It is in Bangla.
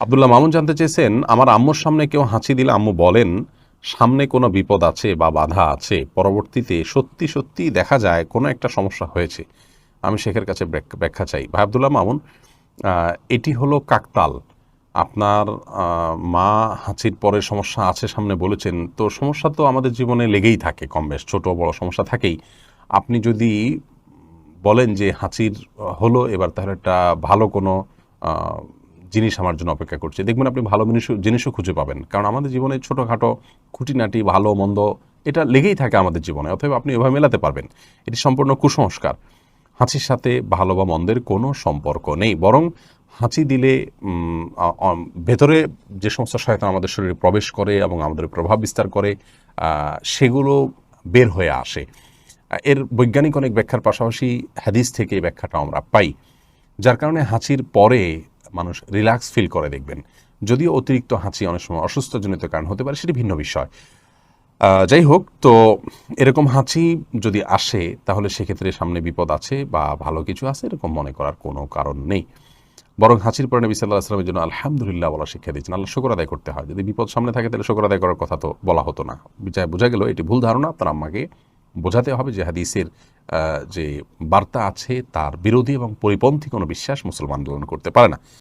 আবদুল্লাহ মামুন জানতে চেয়েছেন, আমার আম্মুর সামনে কেউ হাঁচি দিলে আম্মু বলেন, সামনে কোনো বিপদ আছে বা বাধা আছে, পরবর্তীতে সত্যি সত্যি দেখা যায় কোনো একটা সমস্যা হয়েছে। আমি শেখের কাছে ব্যাখ্যা চাই। ভাই আবদুল্লাহ মামুন এটি হলো কাকতাল। আপনার মা হাঁচির পরে সমস্যা আছে সামনে বলেছেন, তো সমস্যা তো আমাদের জীবনে লেগেই থাকে কম বেশ, ছোটো বড় সমস্যা থাকেই। আপনি যদি বলেন যে হাঁচির হলো, এবার তাহলে একটা ভালো কোনো জিনিস আমার জন্য অপেক্ষা করছে। দেখবেন আপনি ভালো জিনিসও জিনিসও খুঁজে পাবেন। কারণ আমাদের জীবনে ছোটোখাটো খুঁটিনাটি, ভালো, মন্দ, এটা লেগেই থাকে আমাদের জীবনে। অতএব আপনি এভাবে মেলাতে পারবেন। এটি সম্পূর্ণ কুসংস্কার। হাঁচির সাথে ভালো বা মন্দের কোনো সম্পর্ক নেই। বরং হাঁচি দিলে ভেতরে যে সমস্ত শয়তান আমাদের শরীরে প্রবেশ করে এবং আমাদের প্রভাব বিস্তার করে সেগুলো বের হয়ে আসে। এর বৈজ্ঞানিক অনেক ব্যাখ্যার পাশাপাশি হাদিস থেকে এই ব্যাখ্যাটা আমরা পাই। যার কারণে হাঁচির পরে মানুষ রিল্যাক্স ফিল করে দেখবেন। যদিও অতিরিক্ত হাঁচি অনেক সময় অসুস্থজনিত কারণ হতে পারে, সেটি ভিন্ন বিষয়। যাই হোক, তো এরকম হাঁচি যদি আসে, তাহলে সেক্ষেত্রে সামনে বিপদ আছে বা ভালো কিছু আছে এরকম মনে করার কোনো কারণ নেই। বরং হাঁচির পরে নবী সাল্লাহ আসলামের জন্য আলহামদুলিল্লাহ বলা শিক্ষা দিয়েছেন, আল্লাহ শুকর আদায় করতে হয়। যদি বিপদ সামনে থাকে, তাহলে শুকর আদায় করার কথা তো বলা হতো না। বিচার বোঝা গেল, এটি ভুল ধারণা তার আম্মাকে বোঝাতে হবে যে হাদিসের যে বার্তা আছে, তার বিরোধী এবং পরিপন্থী কোনো বিশ্বাস মুসলমান গ্রহণ করতে পারে না।